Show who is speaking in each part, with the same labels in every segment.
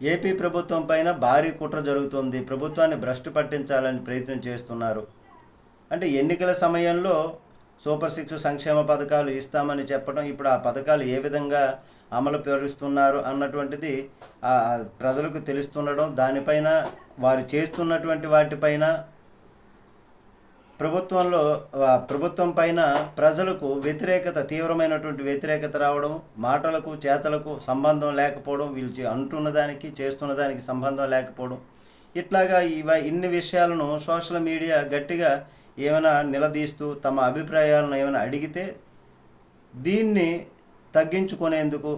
Speaker 1: AP ప్రభుత్వం పైన భారీ కుట్ర జరుగుతుంది. ప్రభుత్వాన్ని భ్రష్టు పట్టించాలని ప్రయత్నం చేస్తున్నారు. అంటే ఎన్నికల సమయంలో సూపర్ సిక్స్ సంక్షేమ పథకాలు ఇస్తామని చెప్పడం ఇప్పుడు ఆ పథకాలు ఏ విధంగా అమలు పరుస్తున్నారు అన్నటువంటిది ప్రజలకు తెలుస్తుండడం దానిపైన వారు చేస్తున్నటువంటి వాటిపైన ప్రభుత్వంలో ప్రభుత్వం పైన ప్రజలకు వ్యతిరేకత తీవ్రమైనటువంటి వ్యతిరేకత రావడం మాటలకు చేతలకు సంబంధం లేకపోవడం వీళ్ళు అంటున్న దానికి చేస్తున్న దానికి సంబంధం లేకపోవడం. ఇట్లాగా ఇవ ఇన్ని విషయాలను సోషల్ మీడియా గట్టిగా ఏమైనా నిలదీస్తూ తమ అభిప్రాయాలను ఏమైనా అడిగితే దీన్ని తగ్గించుకునేందుకు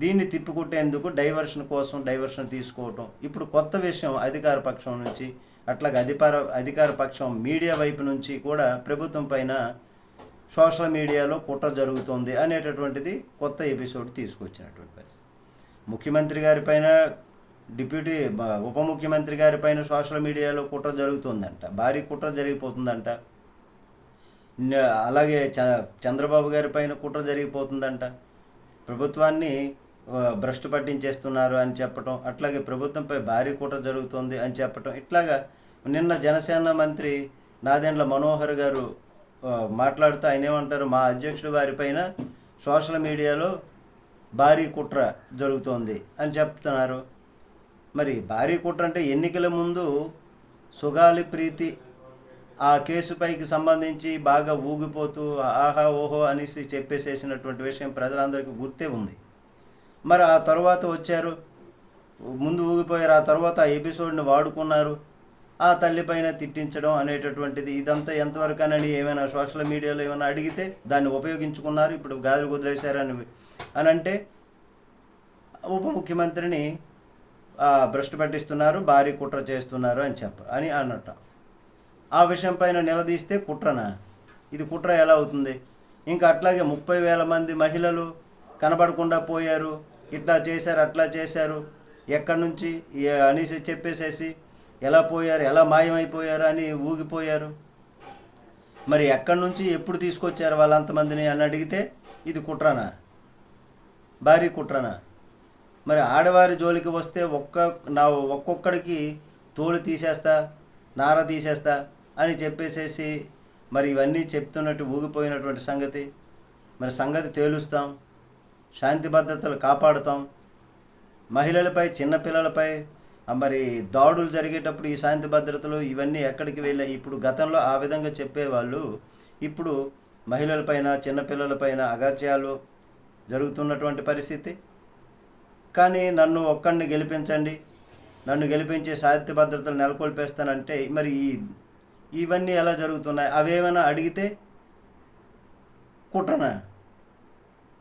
Speaker 1: దీన్ని తిప్పికొట్టేందుకు డైవర్షన్ కోసం డైవర్షన్ తీసుకోవటం. ఇప్పుడు కొత్త విషయం అధికార పక్షం నుంచి అట్లాగే అధికార అధికార పక్షం మీడియా వైపు నుంచి కూడా ప్రభుత్వం పైన సోషల్ మీడియాలో కుట్ర జరుగుతుంది అనేటటువంటిది కొత్త ఎపిసోడ్ తీసుకొచ్చినటువంటి పరిస్థితి. ముఖ్యమంత్రి గారి పైన డిప్యూటీ ఉప ముఖ్యమంత్రి గారి పైన సోషల్ మీడియాలో కుట్ర జరుగుతుందంట. భారీ కుట్ర జరిగిపోతుందంట. అలాగే చ చంద్రబాబు గారి పైన కుట్ర జరిగిపోతుందంట. ప్రభుత్వాన్ని భ్రష్టు పట్టించేస్తున్నారు అని చెప్పటం అట్లాగే ప్రభుత్వంపై భారీ కుట్ర జరుగుతుంది అని చెప్పటం. ఇట్లాగా నిన్న జనసేన మంత్రి నాదెండ్ల మనోహర్ గారు మాట్లాడుతూ ఆయన ఏమంటారు మా అధ్యక్షుడు వారిపైన సోషల్ మీడియాలో భారీ కుట్ర జరుగుతోంది అని చెప్తున్నారు. మరి భారీ కుట్ర అంటే ఎన్నికల ముందు సుగాలి ప్రీతి ఆ కేసుపైకి సంబంధించి బాగా ఊగిపోతూ ఆహా ఓహో అనేసి చెప్పేసేసినటువంటి విషయం ప్రజలందరికీ గుర్తే ఉంది. మరి ఆ తర్వాత వచ్చారు. ముందు ఊగిపోయారు. ఆ తర్వాత ఆ ఎపిసోడ్ని వాడుకున్నారు. ఆ తల్లిపైన తిట్టించడం అనేటటువంటిది ఇదంతా ఎంతవరకు అని ఏమైనా సోషల్ మీడియాలో ఏమైనా అడిగితే దాన్ని ఉపయోగించుకున్నారు. ఇప్పుడు గాలి కుదిరేశారని అని అంటే ఉప ముఖ్యమంత్రిని భ్రష్టు పట్టిస్తున్నారు. భారీ కుట్ర చేస్తున్నారు అని చెప్ప అని అన్నట్ట. ఆ విషయం పైన నిలదీస్తే కుట్రనా? ఇది కుట్ర ఎలా అవుతుంది? ఇంకా అట్లాగే ముప్పై వేల మంది మహిళలు కనబడకుండా పోయారు. ఇట్లా చేశారు అట్లా చేశారు. ఎక్కడి నుంచి? అనేసి చెప్పేసేసి ఎలా పోయారు ఎలా మాయమైపోయారు అని ఊగిపోయారు. మరి ఎక్కడి నుంచి ఎప్పుడు తీసుకొచ్చారు వాళ్ళంతమందిని అని అడిగితే ఇది కుట్రనా? భారీ కుట్రనా? మరి ఆడవారి జోలికి వస్తే ఒక్క నా ఒక్కొక్కడికి తోలు తీసేస్తా నార తీసేస్తా అని చెప్పేసేసి మరి ఇవన్నీ చెప్తున్నట్టు ఊగిపోయినటువంటి సంగతి. మరి సంగతి తేలుస్తాం. శాంతి భద్రతలు కాపాడుతాం. మహిళలపై చిన్నపిల్లలపై మరి దాడులు జరిగేటప్పుడు ఈ శాంతి భద్రతలు ఇవన్నీ ఎక్కడికి వెళ్ళాయి? ఇప్పుడు గతంలో ఆ విధంగా చెప్పేవాళ్ళు ఇప్పుడు మహిళలపైన చిన్నపిల్లలపైన అగాత్యాలు జరుగుతున్నటువంటి పరిస్థితి. కానీ నన్ను ఒక్కడిని గెలిపించండి నన్ను గెలిపించే శాంతి భద్రతలు నెలకొల్పేస్తానంటే మరి ఈ ఇవన్నీ ఎలా జరుగుతున్నాయి? అవేమైనా అడిగితే కుట్రనా?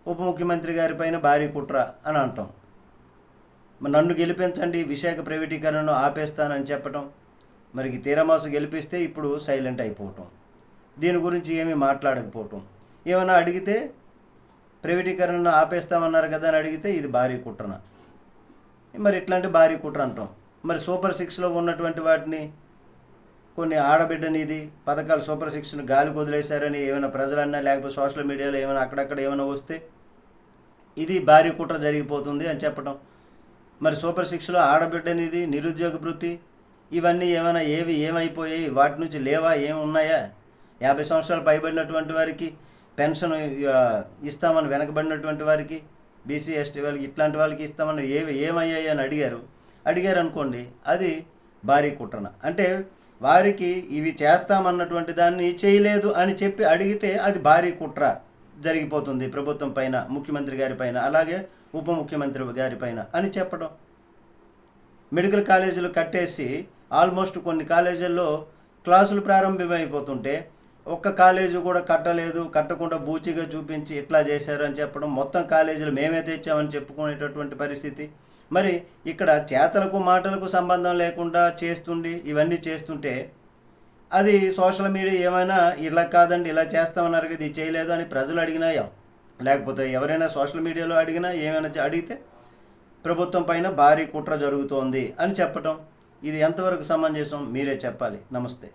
Speaker 1: ఉప ముఖ్యమంత్రి గారి పైన భారీ కుట్ర అని అంటాం. మరి నన్ను గెలిపించండి విశాఖ ప్రైవేటీకరణను ఆపేస్తానని చెప్పటం మరి ఈ తీరమాసు గెలిపిస్తే ఇప్పుడు సైలెంట్ అయిపోవటం దీని గురించి ఏమీ మాట్లాడకపోవటం. ఏమైనా అడిగితే ప్రైవేటీకరణను ఆపేస్తామన్నారు కదా అని అడిగితే ఇది భారీ కుట్రన. మరి ఇట్లాంటి భారీ కుట్ర అంటాం. మరి సూపర్ సిక్స్లో ఉన్నటువంటి వాటిని కొన్ని ఆడబిడ్డనిది పథకాలు సూపర్ సిక్స్ను గాలి వదిలేశారని ఏమైనా ప్రజలన్నా లేకపోతే సోషల్ మీడియాలో ఏమైనా అక్కడక్కడ ఏమైనా వస్తే ఇది భారీ కుట్ర జరిగిపోతుంది అని చెప్పడం మరి సూపర్ సిక్స్లో ఆడబిడ్డనిది నిరుద్యోగ వృత్తి ఇవన్నీ ఏమైనా ఏవి ఏమైపోయాయి? వాటి నుంచి లేవా? ఏమున్నాయా యాభై సంవత్సరాలు పైబడినటువంటి వారికి పెన్షన్ ఇస్తామని వెనకబడినటువంటి వారికి బీసీ ఎస్టీ వాళ్ళకి ఇట్లాంటి వాళ్ళకి ఇస్తామని ఏవి ఏమయ్యాయి అని అడిగారు. అడిగారు అనుకోండి అది భారీ కుట్రన. అంటే వారికి ఇవి చేస్తామన్నటువంటి దాన్ని చేయలేదు అని చెప్పి అడిగితే అది భారీ కుట్ర జరిగిపోతుంది ప్రభుత్వం పైన ముఖ్యమంత్రి గారి పైన అలాగే ఉప ముఖ్యమంత్రి గారి పైన అని చెప్పడం. మెడికల్ కాలేజీలు కట్టేసి ఆల్మోస్ట్ కొన్ని కాలేజీల్లో క్లాసులు ప్రారంభమైపోతుంటే ఒక్క కాలేజీ కూడా కట్టలేదు కట్టకుండా బూచిగా చూపించి ఇట్లా చేశారని చెప్పడం మొత్తం కాలేజీలు మేమే తెచ్చామని చెప్పుకునేటటువంటి పరిస్థితి. మరి ఇక్కడ చేతలకు మాటలకు సంబంధం లేకుండా చేస్తుండి ఇవన్నీ చేస్తుంటే అది సోషల్ మీడియా ఏమైనా ఇలా కాదండి ఇలా చేస్తామన్నారు కదా ఇది చేయలేదు అని ప్రజలు అడిగినాయా లేకపోతే ఎవరైనా సోషల్ మీడియాలో అడిగినా ఏమైనా అడిగితే ప్రభుత్వం పైన భారీ కుట్ర జరుగుతోంది అని చెప్పటం. ఇది ఎంతవరకు సమంజసం? మీరే చెప్పాలి. నమస్తే.